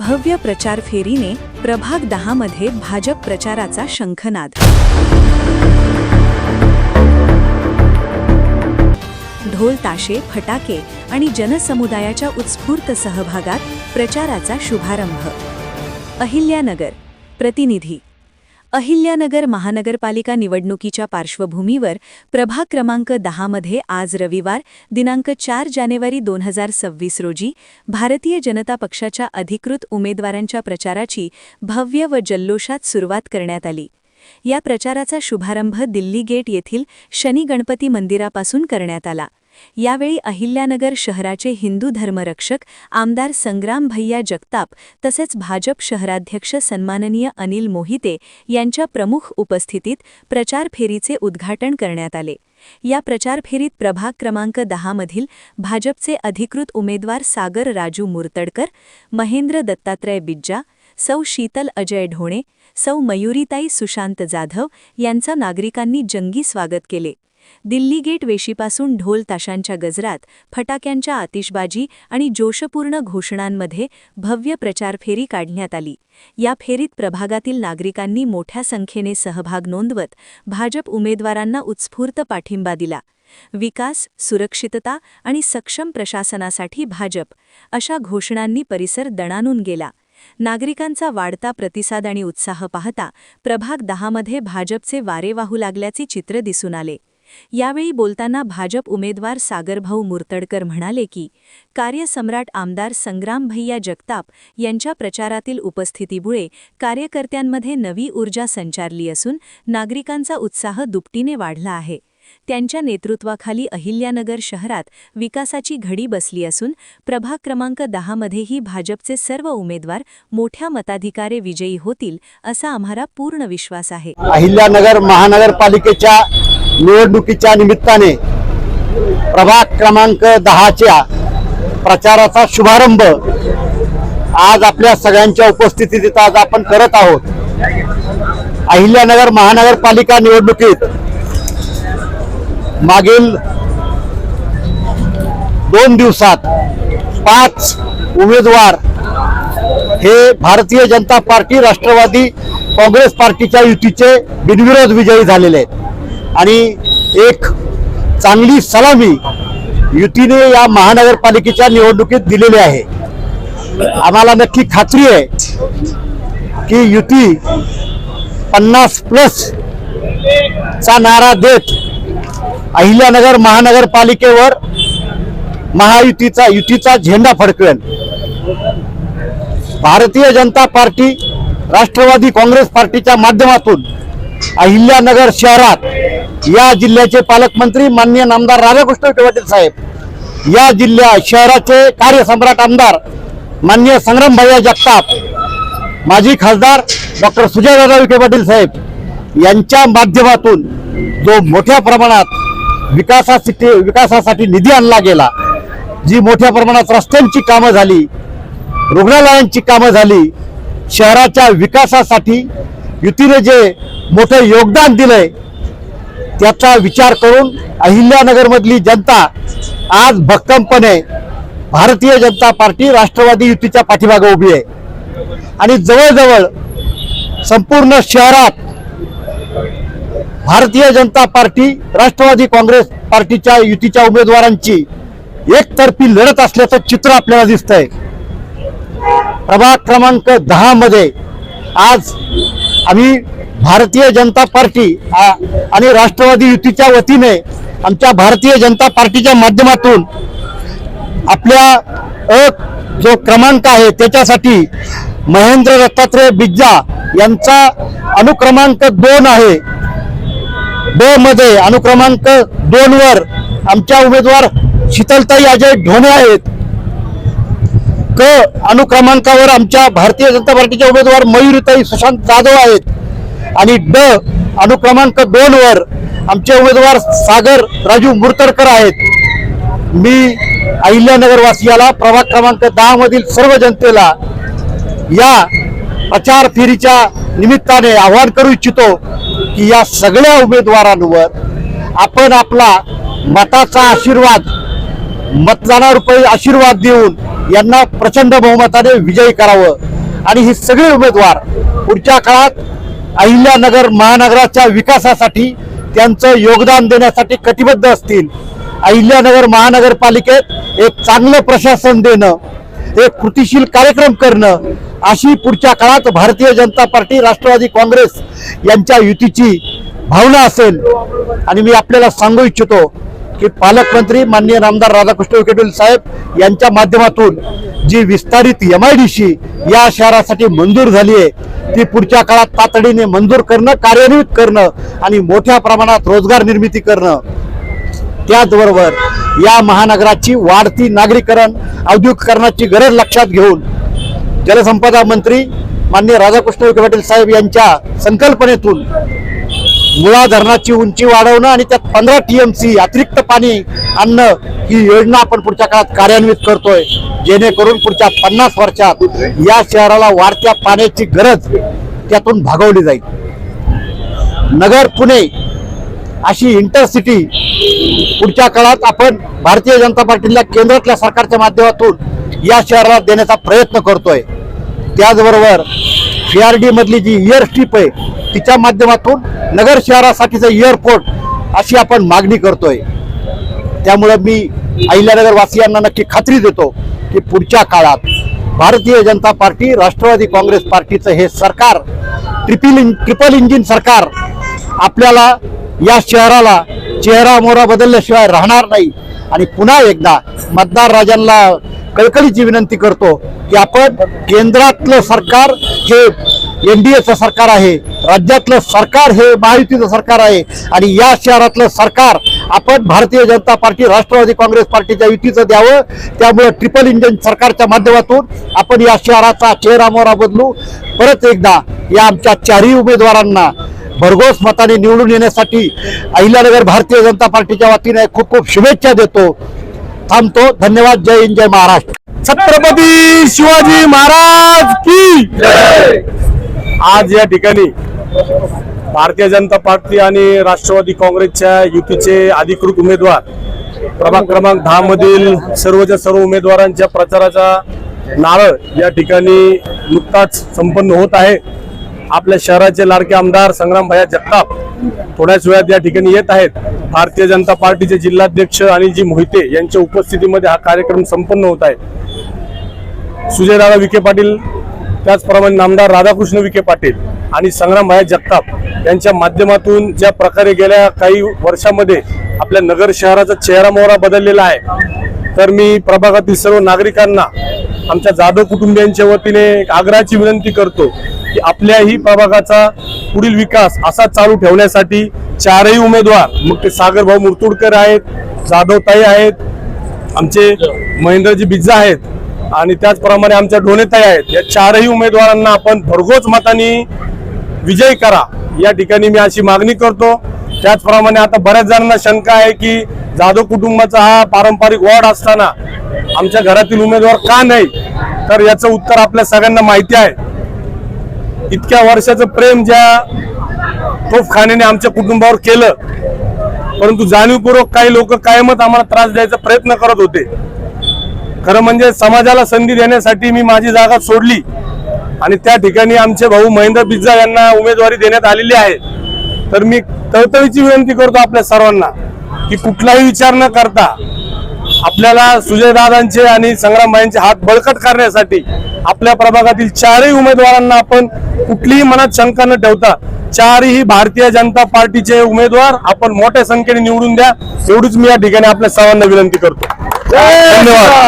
भव्य प्रचार फेरीने प्रभाग दहामध्ये भाजप प्रचाराचा शंखनाद. ढोल ताशे फटाके आणि जनसमुदायाच्या उत्स्फूर्त सहभागात प्रचाराचा शुभारंभ. अहिल्यानगर प्रतिनिधी अहिल्यानगर महानगरपालिका निवडणुकीच्या पार्श्वभूमीवर प्रभाग क्रमांक दहामध्ये आज रविवार दिनांक चार जानेवारी दोन हजार सव्वीस रोजी भारतीय जनता पक्षाच्या अधिकृत उमेदवारांच्या प्रचाराची भव्य व जल्लोषात सुरुवात करण्यात आली. या प्रचाराचा शुभारंभ दिल्ली गेट येथील शनी गणपती मंदिरापासून करण्यात आला. यावेळी अहिल्यानगर शहराचे हिंदू धर्मरक्षक आमदार संग्राम भैया जगताप तसेच भाजप शहराध्यक्ष सन्माननीय अनिल मोहिते यांच्या प्रमुख उपस्थितीत प्रचार फेरीचे उद्घाटन करण्यात आले. या प्रचार फेरीत प्रभाग क्रमांक दहामधील भाजपचे अधिकृत उमेदवार सागर राजू मुरतडकर महेंद्र दत्तात्रय बिज्जा सौ शीतल अजय ढोणे सौ मयुरीताई सुशांत जाधव यांचा नागरिकांनी जंगी स्वागत केले. दिल्ली गेट वेशीपासून ढोल ताशांच्या गजरात फटाक्यांच्या आतिषबाजी आणि जोशपूर्ण घोषणांमध्ये भव्य प्रचार फेरी काढण्यात आली. या फेरीत प्रभागातील नागरिकांनी मोठ्या संख्येने सहभाग नोंदवत भाजप उमेदवारांना उत्स्फूर्त पाठिंबा दिला. विकास सुरक्षितता आणि सक्षम प्रशासनासाठी भाजप अशा घोषणांनी परिसर दणानून गेला. नागरिकांचा वाढता प्रतिसाद आणि उत्साह पाहता प्रभाग दहामध्ये भाजपचे वारे वाहू लागल्याचे चित्र दिसून आले. यावेळी बोलताना भाजप उमेदवार सागरभाऊ मुर्तडकर म्हणाले की कार्यसम्राट आमदार संग्राम भैया जगताप यांच्या प्रचारातील उपस्थितीमुळे कार्यकर्त्यांमध्ये नवी ऊर्जा संचारली असून नागरिकांचा उत्साह दुपटीने वाढला आहे. त्यांच्या नेतृत्वाखाली अहिल्यानगर शहरात विकासाची घडी बसली असून प्रभाग क्रमांक दहामध्येही भाजपचे सर्व उमेदवार मोठ्या मताधिकारे विजयी होतील असा आम्हाला पूर्ण विश्वास आहे. अहिल्यानगर महानगरपालिकेच्या निवडणुकीच्या निमित्ताने प्रभाग क्रमांक दहाच्या प्रचाराचा शुभारंभ आज आपल्या सगळ्यांच्या उपस्थितीत आज आपण करत आहोत. अहिल्यानगर महानगरपालिका निवडणुकीत मागील दोन दिवसात पाच उमेदवार हे भारतीय जनता पार्टी राष्ट्रवादी काँग्रेस पार्टीच्या युतीचे बिनविरोध विजयी झालेले आहेत. आणि एक चांगली सलामी युतीने या महानगरपालिकेच्या निवडणुकीत दिलेली आहे. आम्हाला नक्की खात्री आहे की युती पन्नास प्लस चा नारा देत अहिल्यानगर महानगरपालिकेवर महायुतीचा युतीचा झेंडा फडकवेल भारतीय जनता पार्टी राष्ट्रवादी काँग्रेस पार्टीच्या माध्यमातून अहिल्यानगर शहरात या जिल्ह्याचे पालकमंत्री माननीय नामदार राधाकृष्ण विखे पाटील साहेब या जिल्ह्या शहराचे कार्यसम्राट आमदार माननीय संग्राम भैया जगताप माजी खासदार डॉक्टर सुजयदादा विखे पाटील साहेब यांच्या माध्यमातून जो मोठ्या प्रमाणात विकासासाठी विकासासाठी निधी आणला गेला जी मोठ्या प्रमाणात रस्त्यांची कामं झाली रुग्णालयांची कामं झाली शहराच्या विकासासाठी युतीने जे मोठं योगदान दिलंय त्याचा विचार करून अहिल्यानगरमधली जनता आज भक्कमपणे भारतीय जनता पार्टी राष्ट्रवादी युतीच्या पाठीमागे उभी आहे. आणि जवळजवळ संपूर्ण शहरात भारतीय जनता पार्टी राष्ट्रवादी काँग्रेस पार्टीच्या युतीच्या उमेदवारांची एकतर्फी लढत असल्याचं चित्र आपल्याला दिसतंय. प्रभाग क्रमांक दहा मध्ये आज आम्ही भारतीय जनता पार्टी आणि राष्ट्रवादी युतीच्या वतीने आमच्या भारतीय जनता पार्टीच्या माध्यमातून आपल्या अ जो क्रमांक आहे त्याच्यासाठी महेंद्र दत्तात्रय बिज्जा यांचा अनुक्रमांक दोन आहे. ब मध्ये अनुक्रमांक दोन वर आमच्या उमेदवार शीतलताई अजय ढोणे आहेत. क अनुक्रमांकावर आमच्या भारतीय जनता पार्टीच्या उमेदवार मयुरीताई सुशांत जाधव आहेत. आणि ड अनुक्रमांक दोन वर आमचे उमेदवार सागर राजू मुर्तडकर आहेत. मी अहिल्यानगरवासियाला प्रभाग क्रमांक दहा मधील सर्व जनतेला या प्रचार फेरीच्या निमित्ताने आवाहन करू इच्छितो की या सगळ्या उमेदवारांवर आपण आपला मताचा आशीर्वाद मतदानारूपी आशीर्वाद देऊन यांना प्रचंड बहुमताने विजयी करावं. आणि ही सगळे उमेदवार पुढच्या काळात अहिल्यानगर महानगराच्या विकासासाठी त्यांचं योगदान देण्यासाठी कटिबद्ध असतील. अहिल्यानगर महानगरपालिकेत एक चांगलं प्रशासन देणं एक कृतिशील कार्यक्रम करणं अशी पुढच्या काळात भारतीय जनता पार्टी राष्ट्रवादी काँग्रेस यांच्या युतीची भावना असेल. आणि मी आपल्याला सांगू इच्छितो की पालकमंत्री माननीय नामदार राधाकृष्ण विखेटोल साहेब यांच्या माध्यमातून जी विस्तारित एम आय डी सी या शहरासाठी मंजूर झाली आहे ती पुढच्या काळात तातडीने मंजूर करणं कार्यान्वित करणं आणि मोठ्या प्रमाणात रोजगार निर्मिती करणं. त्याचबरोबर या महानगराची वाढती नागरीकरण औद्योगिकरणाची गरज लक्षात घेऊन जलसंपदा मंत्री माननीय राधाकृष्ण विखे पाटील साहेब यांच्या संकल्पनेतून मुळा धरणाची उंची वाढवणं आणि त्यात पंधरा टीएमसी अतिरिक्त पाणी आणणं ही योजना आपण पुढच्या काळात कार्यान्वित करतोय. जेणेकरून पुढच्या पन्नास वर्षात या शहराला वाढत्या पाण्याची गरज त्यातून भागवली जाईल. नगर पुणे अशी इंटरसिटी पुढच्या काळात आपण भारतीय जनता पार्टीला केंद्रातल्या सरकारच्या माध्यमातून या शहराला देण्याचा प्रयत्न करतोय. त्याचबरोबर सी डी मधली जी इयर स्ट्रीप आहे तिच्या माध्यमातून नगर शहरासाठीचं एअरपोर्ट अशी आपण मागणी करतोय. त्यामुळं मी अहिल्यानगर वासियांना नक्की खात्री देतो की पुढच्या काळात भारतीय जनता पार्टी राष्ट्रवादी काँग्रेस पार्टीचं हे सरकार ट्रिपल इन ट्रिपल इंजिन सरकार आपल्याला या शहराला चेहरा मोहरा बदलल्याशिवाय राहणार नाही. आणि पुन्हा एकदा मतदार राजांना कळकळीची विनंती करतो की आपण केंद्रातलं सरकार हे एन डी एचं सरकार आहे राज्यातलं सरकार हे महायुतीचं सरकार आहे आणि या शहरातलं सरकार आपण भारतीय जनता पार्टी राष्ट्रवादी काँग्रेस पार्टीच्या युतीचं द्यावं. त्यामुळे ट्रिपल इंजिन सरकारच्या माध्यमातून आपण या शहराचा चेहरा मोहरा बदलू. परत एकदा या आमच्या चारही उमेदवारांना भरघोस मताने निवडून येण्यासाठी अहिल्यानगर भारतीय जनता पार्टीच्या वतीने खूप खूप शुभेच्छा देतो. थांबतो. धन्यवाद. जय हिंद जय महाराष्ट्र. छत्रपती शिवाजी महाराज की आज या ठिकाणी भारतीय जनता पार्टी आणि राष्ट्रवादी काँग्रेसच्या युतीचे अधिकृत उमेदवार प्रभाग क्रमांक दहा मधील सर्वच्या सर्व उमेदवारांच्या प्रचाराचा नारळ या ठिकाणी नुकताच संपन्न होत आहे. आपल्या शहराचे लाडके आमदार संग्राम भैया जगताप थोड्याच वेळात या ठिकाणी येत आहेत. भारतीय जनता पार्टीचे जिल्हाध्यक्ष आणि जी मोहिते यांच्या उपस्थितीमध्ये हा कार्यक्रम संपन्न होत आहे. सुजयदादा विखे पाटील त्याचप्रमाणे नामदार राधाकृष्ण विखे पाटील आणि संग्राम भया जगताप यांच्या माध्यमातून ज्या प्रकारे गेल्या काही वर्षामध्ये आपल्या नगर शहराचा चेहरा मोहरा बदललेला आहे. तर मी प्रभागातील सर्व नागरिकांना आमच्या जाधव कुटुंबियांच्या वतीने एक आग्रहाची विनंती करतो की आपल्याही प्रभागाचा पुढील विकास असा चालू ठेवण्यासाठी चारही उमेदवार मग ते सागर भाऊ मुरतुडकर आहेत जाधवताई आहेत आमचे महेंद्रजी बिज्जा आहेत आणि त्याचप्रमाणे आमच्या ढोणेताई आहेत. या चारही उमेदवारांना आपण भरघोस मताने विजयी करा. या ठिकाणी मी अशी मागणी करतो. त्याचप्रमाणे आता बऱ्याच जणांना शंका आहे की जाधव कुटुंबाचा हा पारंपरिक वॉर्ड असताना आमच्या घरातील उमेदवार का नाही तर याचं उत्तर आपल्या सगळ्यांना माहिती आहे. इतक्या वर्षाचं प्रेम ज्या तोफखान्याने आमच्या कुटुंबावर केलं परंतु जाणीवपूर्वक काही लोक कायमच आम्हाला त्रास द्यायचा प्रयत्न करत होते. खरं म्हणजे समाजाला संधी देण्यासाठी मी माझी जागा सोडली आणि त्या ठिकाणी आमचे भाऊ महेंद्र पिज्जा यांना उमेदवारी देण्यात आलेली आहे. तर मी तळतळीची विनंती करतो आपल्या सर्वांना. की कुठलाही विचार न करता आपल्याला सुजयदादांचे आणि संग्रामभाईंचे हात बळकट करण्यासाठी आपल्या प्रभागातील चारही उमेदवारांना आपण कुठलीही मनात शंका न ठेवता चारही भारतीय जनता पार्टीचे उमेदवार आपण मोठ्या संख्येने निवडून द्या. एवढीच मी या ठिकाणी आपल्या सर्वांना विनंती करतो. धन्यवाद.